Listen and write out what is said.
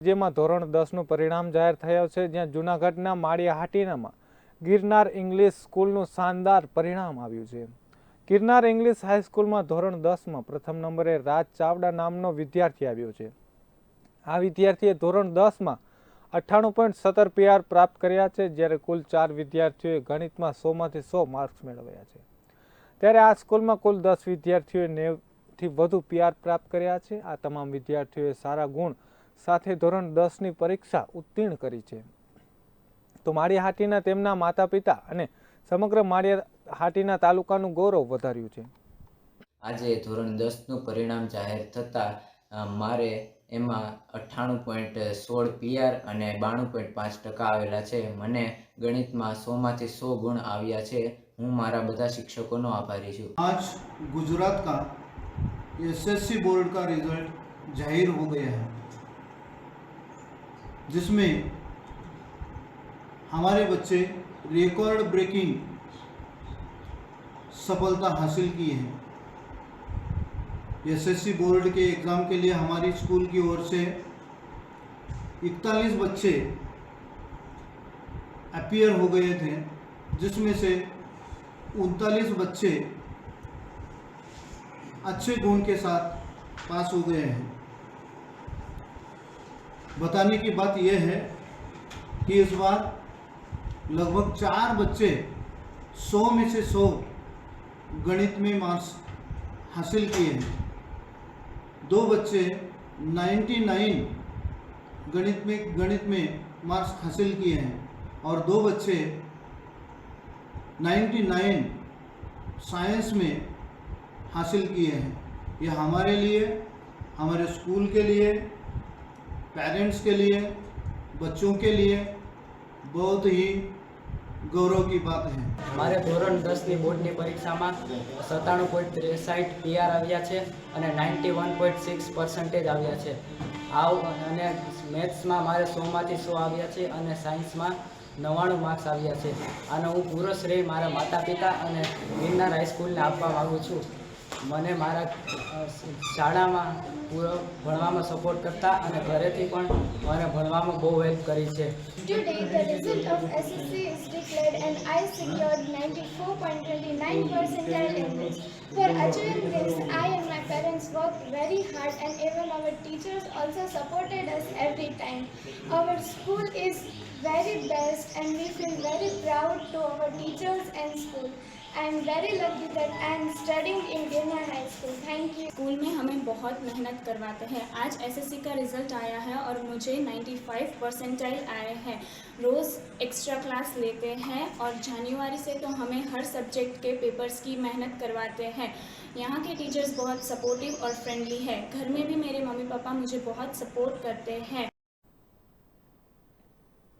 જેમાં ધોરણ દસનું પરિણામ જાહેર થયું છે, જ્યાં જૂનાગઢના માળિયા હાટીનામાં ગિરનાર ઇંગ્લિશ સ્કૂલનું શાનદાર પરિણામ આવ્યું છે. ગિરનાર ઇંગ્લિશ હાઈસ્કૂલમાં ધોરણ દસમાં પ્રથમ નંબરે રાજ ચાવડા નામનો વિદ્યાર્થી આવ્યો છે. આ વિદ્યાર્થીએ ધોરણ દસમાં અઠ્ઠાણું પોઈન્ટ સત્તર પીઆર પ્રાપ્ત કર્યા છે, જ્યારે કુલ ચાર વિદ્યાર્થીઓએ ગણિતમાં સોમાંથી સો માર્ક્સ મેળવ્યા છે. ત્યારે આ સ્કૂલમાં કુલ દસ વિદ્યાર્થીઓએ નેવથી વધુ પીઆર પ્રાપ્ત કર્યા છે. આ તમામ વિદ્યાર્થીઓએ સારા ગુણ સાથે ધોરણ દસની પરીક્ષા ઉત્તીર્ણ કરી છે. તો માળિયા હાટીના તેમના માતા પિતા અને સમગ્ર માળિયા હાટીના તાલુકાનું ગૌરવ વધાર્યું છે. આજે ધોરણ દસનું પરિણામ જાહેર થતાં મારે એમાં અઠ્ઠાણું પોઈન્ટ સોળ પીઆર અને બાણું પોઈન્ટ પાંચ ટકા આવેલા છે. મને ગણિતમાં સોમાંથી સો ગુણ આવ્યા છે. હું મારા બધા શિક્ષકોનો આભારી છું. આજ ગુજરાત કા એસએસસી બોર્ડ કા રિઝલ્ટ જાહેર હો ગયા जिसमें हमारे बच्चे रिकॉर्ड ब्रेकिंग सफलता हासिल की है। एसएससी बोर्ड के एग्ज़ाम के लिए हमारी स्कूल की ओर से 41 बच्चे अपियर हो गए थे, जिसमें से उनतालीस बच्चे अच्छे गुण के साथ पास हो गए हैं। बताने की बात यह है कि इस बार लगभग चार बच्चे सौ में से सौ गणित में मार्क्स हासिल किए हैं। दो बच्चे 99 गणित में गणित में मार्क्स हासिल किए हैं और दो बच्चे 99 साइंस में हासिल किए हैं। यह हमारे लिए, हमारे स्कूल के लिए पेरेंट्स के लिए बच्चों के लिए बहुत ही गौरव की बात है મારે ધોરણ દસની બોર્ડની પરીક્ષામાં સત્તાણું પોઈન્ટ ત્રેસાઠ પીઆર આવ્યા છે અને ninety one point six percentage આવ્યા છે આવ અને મેથ્સમાં મારે સોમાંથી સો આવ્યા છે અને સાયન્સમાં નવ્વાણું માર્ક્સ આવ્યા છે અને હું પૂરો શ્રેય મારા માતા પિતા અને ગિરનાર હાઈસ્કૂલને આપવા માગું છું મને મારા શાળામાં પૂરો ભણવામાં સપોર્ટ કરતા અને ઘરેથી પણ મને ભણવામાં બહુ હેલ્પ કરી છે Today, the result of SSC is declared and I secured 94.29 percentile in this. For achieving this, I and my parents worked very hard and even our teachers also supported us every time. Our school is very best and we feel very proud to our teachers and school. I am very that I am studying in Girnar High School. Thank you. School में हमें बहुत मेहनत करवाते हैं। आज SSC का result आया है और मुझे 95 परसेंटाइल आए हैं। रोज़ एक्स्ट्रा क्लास लेते हैं और जनवरी से तो हमें हर सब्जेक्ट के पेपर्स की मेहनत करवाते हैं। यहाँ के टीचर्स बहुत सपोर्टिव और फ्रेंडली है। घर में भी मेरे मम्मी पापा मुझे बहुत सपोर्ट करते हैं।